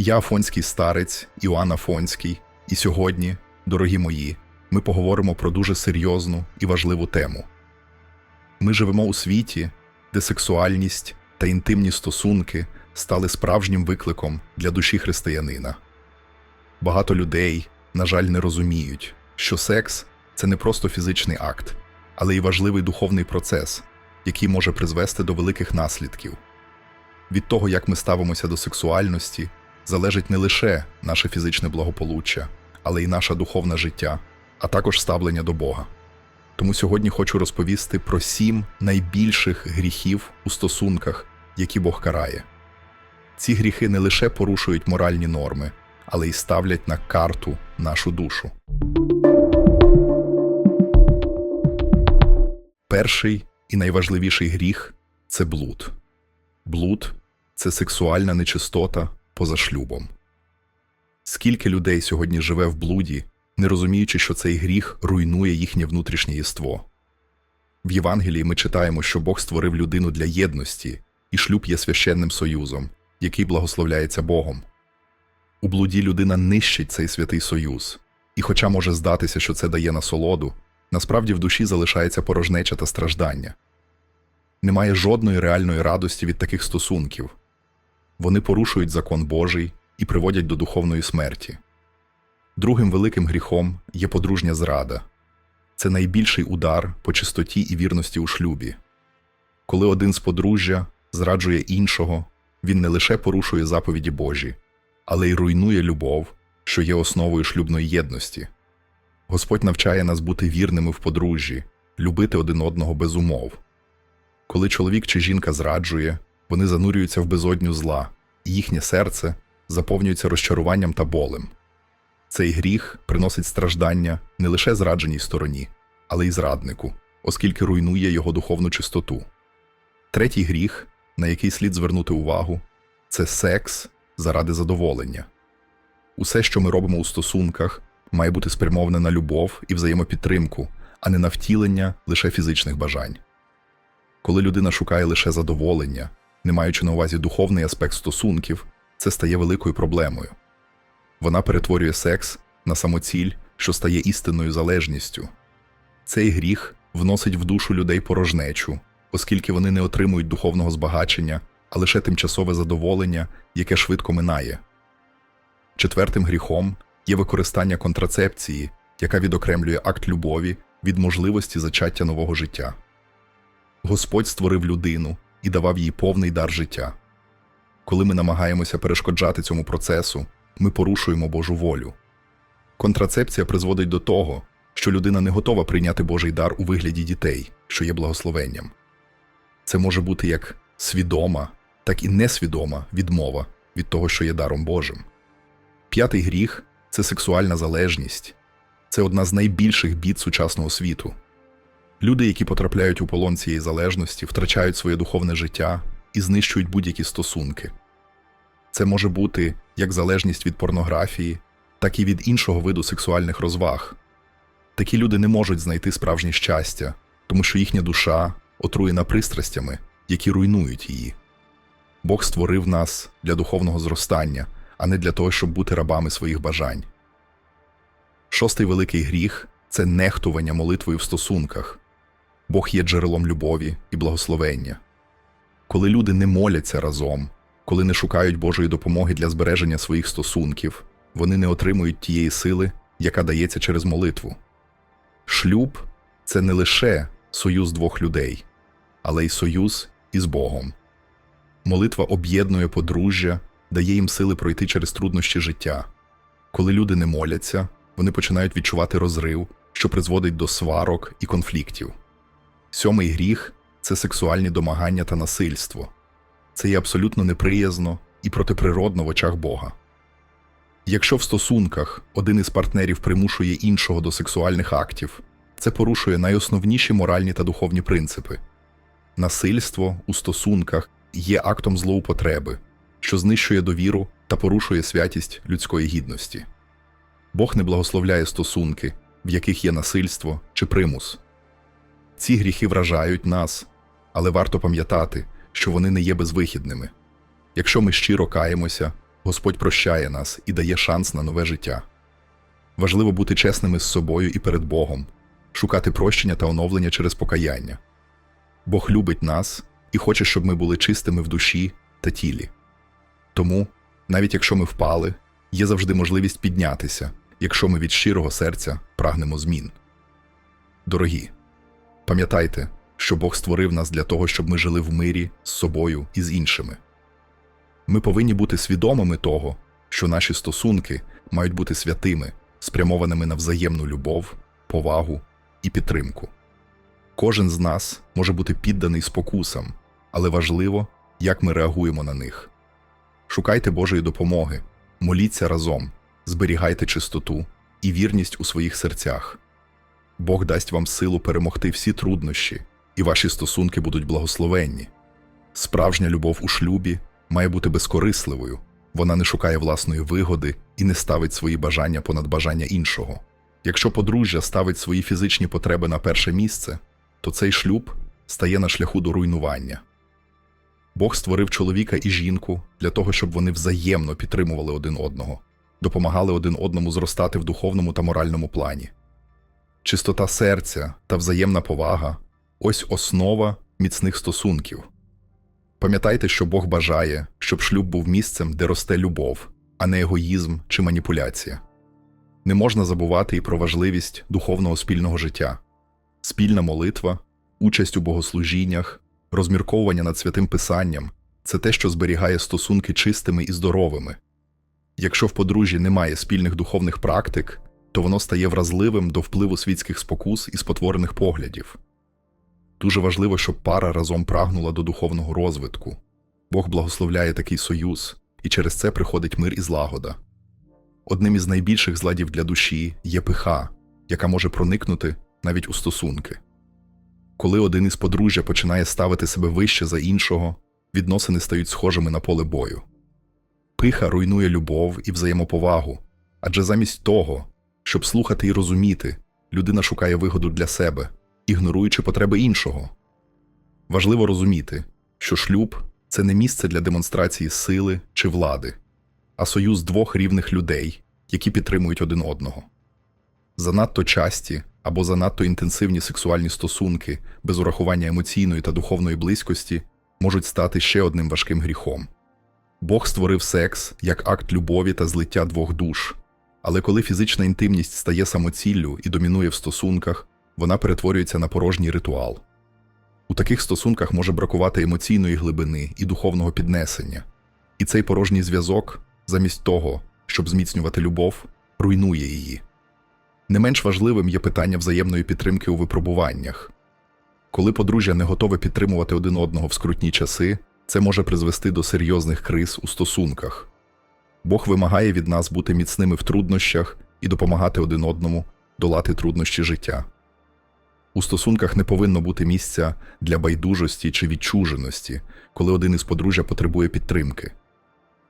Я Афонський старець, Іоанн Афонський, і сьогодні, дорогі мої, ми поговоримо про дуже серйозну і важливу тему. Ми живемо у світі, де сексуальність та інтимні стосунки стали справжнім викликом для душі християнина. Багато людей, на жаль, не розуміють, що секс це не просто фізичний акт, але й важливий духовний процес, який може призвести до великих наслідків. Від того, як ми ставимося до сексуальності, залежить не лише наше фізичне благополуччя, але й наше духовне життя, а також ставлення до Бога. Тому сьогодні хочу розповісти про сім найбільших гріхів у стосунках, які Бог карає. Ці гріхи не лише порушують моральні норми, але й ставлять на карту нашу душу. Перший і найважливіший гріх це блуд. Блуд це сексуальна нечистота поза шлюбом. Скільки людей сьогодні живе в блуді, не розуміючи, що цей гріх руйнує їхнє внутрішнє єство. В Євангелії ми читаємо, що Бог створив людину для єдності, і шлюб є священним союзом, який благословляється Богом. У блуді людина нищить цей святий союз, і, хоча може здатися, що це дає насолоду, насправді в душі залишається порожнеча та страждання. Немає жодної реальної радості від таких стосунків. Вони порушують закон Божий і приводять до духовної смерті. Другим великим гріхом є подружня зрада. Це найбільший удар по чистоті і вірності у шлюбі. Коли один з подружжя зраджує іншого, він не лише порушує заповіді Божі, але й руйнує любов, що є основою шлюбної єдності. Господь навчає нас бути вірними в подружжі, любити один одного без умов. Коли чоловік чи жінка зраджує, вони занурюються в безодню зла, і їхнє серце заповнюється розчаруванням та болем. Цей гріх приносить страждання не лише зрадженій стороні, але й зраднику, оскільки руйнує його духовну чистоту. Третій гріх, на який слід звернути увагу, це секс заради задоволення. Усе, що ми робимо у стосунках, має бути спрямоване на любов і взаємопідтримку, а не на втілення лише фізичних бажань. Коли людина шукає лише задоволення, не маючи на увазі духовний аспект стосунків, це стає великою проблемою. Вона перетворює секс на самоціль, що стає істинною залежністю. Цей гріх вносить в душу людей порожнечу, оскільки вони не отримують духовного збагачення, а лише тимчасове задоволення, яке швидко минає. Четвертим гріхом є використання контрацепції, яка відокремлює акт любові від можливості зачаття нового життя. Господь створив людину і давав їй повний дар життя. Коли ми намагаємося перешкоджати цьому процесу, ми порушуємо Божу волю. Контрацепція призводить до того, що людина не готова прийняти Божий дар у вигляді дітей, що є благословенням. Це може бути як свідома, так і несвідома відмова від того, що є даром Божим. П'ятий гріх це сексуальна залежність. Це одна з найбільших бід сучасного світу. Люди, які потрапляють у полон цієї залежності, втрачають своє духовне життя і знищують будь-які стосунки. Це може бути як залежність від порнографії, так і від іншого виду сексуальних розваг. Такі люди не можуть знайти справжнє щастя, тому що їхня душа отруєна пристрастями, які руйнують її. Бог створив нас для духовного зростання, а не для того, щоб бути рабами своїх бажань. Шостий великий гріх це нехтування молитвою в стосунках. Бог є джерелом любові і благословення. Коли люди не моляться разом, коли не шукають Божої допомоги для збереження своїх стосунків, вони не отримують тієї сили, яка дається через молитву. Шлюб це не лише союз двох людей, але й союз із Богом. Молитва об'єднує подружжя, дає їм сили пройти через труднощі життя. Коли люди не моляться, вони починають відчувати розрив, що призводить до сварок і конфліктів. Сьомий гріх це сексуальні домагання та насильство. Це є абсолютно неприязно і протиприродно в очах Бога. Якщо в стосунках один із партнерів примушує іншого до сексуальних актів, це порушує найосновніші моральні та духовні принципи. Насильство у стосунках є актом злоупотреби, що знищує довіру та порушує святість людської гідності. Бог не благословляє стосунки, в яких є насильство чи примус. Ці гріхи вражають нас, але варто пам'ятати, що вони не є безвихідними. Якщо ми щиро каємося, Господь прощає нас і дає шанс на нове життя. Важливо бути чесними з собою і перед Богом, шукати прощення та оновлення через покаяння. Бог любить нас і хоче, щоб ми були чистими в душі та тілі. Тому, навіть якщо ми впали, є завжди можливість піднятися, якщо ми від щирого серця прагнемо змін. Дорогі, пам'ятайте, що Бог створив нас для того, щоб ми жили в мирі з собою і з іншими. Ми повинні бути свідомими того, що наші стосунки мають бути святими, спрямованими на взаємну любов, повагу і підтримку. Кожен з нас може бути підданий спокусам, але важливо, як ми реагуємо на них. Шукайте Божої допомоги, моліться разом, зберігайте чистоту і вірність у своїх серцях. Бог дасть вам силу перемогти всі труднощі, і ваші стосунки будуть благословенні. Справжня любов у шлюбі має бути безкорисливою, вона не шукає власної вигоди і не ставить свої бажання понад бажання іншого. Якщо подружжя ставить свої фізичні потреби на перше місце, то цей шлюб стає на шляху до руйнування. Бог створив чоловіка і жінку для того, щоб вони взаємно підтримували один одного, допомагали один одному зростати в духовному та моральному плані. Чистота серця та взаємна повага ось основа міцних стосунків. Пам'ятайте, що Бог бажає, щоб шлюб був місцем, де росте любов, а не егоїзм чи маніпуляція. Не можна забувати і про важливість духовного спільного життя, спільна молитва, участь у богослужіннях, розмірковування над святим писанням це те, що зберігає стосунки чистими і здоровими. Якщо в подружжі немає спільних духовних практик, то воно стає вразливим до впливу світських спокус і спотворених поглядів. Дуже важливо, щоб пара разом прагнула до духовного розвитку. Бог благословляє такий союз, і через це приходить мир і злагода. Одним із найбільших зладів для душі є пиха, яка може проникнути навіть у стосунки. Коли один із подружжя починає ставити себе вище за іншого, відносини стають схожими на поле бою. Пиха руйнує любов і взаємоповагу, адже замість того, щоб слухати і розуміти, людина шукає вигоду для себе, ігноруючи потреби іншого. Важливо розуміти, що шлюб це не місце для демонстрації сили чи влади, а союз двох рівних людей, які підтримують один одного. Занадто часті або занадто інтенсивні сексуальні стосунки без урахування емоційної та духовної близькості можуть стати ще одним важким гріхом. Бог створив секс як акт любові та злиття двох душ, але коли фізична інтимність стає самоціллю і домінує в стосунках, вона перетворюється на порожній ритуал. У таких стосунках може бракувати емоційної глибини і духовного піднесення, і цей порожній зв'язок, замість того, щоб зміцнювати любов, руйнує її. Не менш важливим є питання взаємної підтримки у випробуваннях. Коли подружжя не готове підтримувати один одного в скрутні часи, це може призвести до серйозних криз у стосунках. Бог вимагає від нас бути міцними в труднощах і допомагати один одному долати труднощі життя. У стосунках не повинно бути місця для байдужості чи відчуженості, коли один із подружжя потребує підтримки.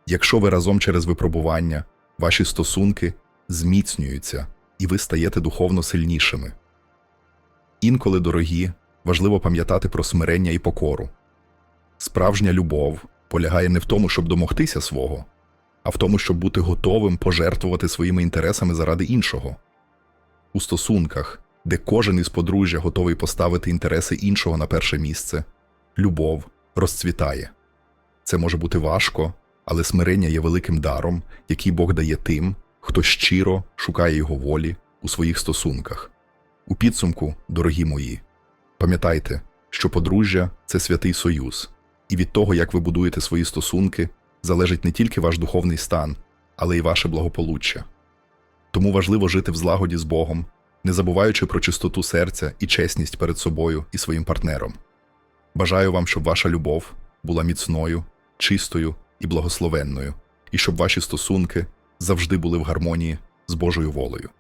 Якщо ви разом через випробування, ваші стосунки зміцнюються і ви стаєте духовно сильнішими. Інколи, дорогі, важливо пам'ятати про смирення і покору. Справжня любов полягає не в тому, щоб домогтися свого, а в тому, щоб бути готовим пожертвувати своїми інтересами заради іншого. У стосунках, де кожен із подружжя готовий поставити інтереси іншого на перше місце, любов розцвітає. Це може бути важко, але смирення є великим даром, який Бог дає тим, хто щиро шукає його волі у своїх стосунках. У підсумку, дорогі мої, пам'ятайте, що подружжя це святий союз, і від того, як ви будуєте свої стосунки, залежить не тільки ваш духовний стан, але й ваше благополуччя. Тому важливо жити в злагоді з Богом, не забуваючи про чистоту серця і чесність перед собою і своїм партнером. Бажаю вам, щоб ваша любов була міцною, чистою і благословенною, і щоб ваші стосунки завжди були в гармонії з Божою волею.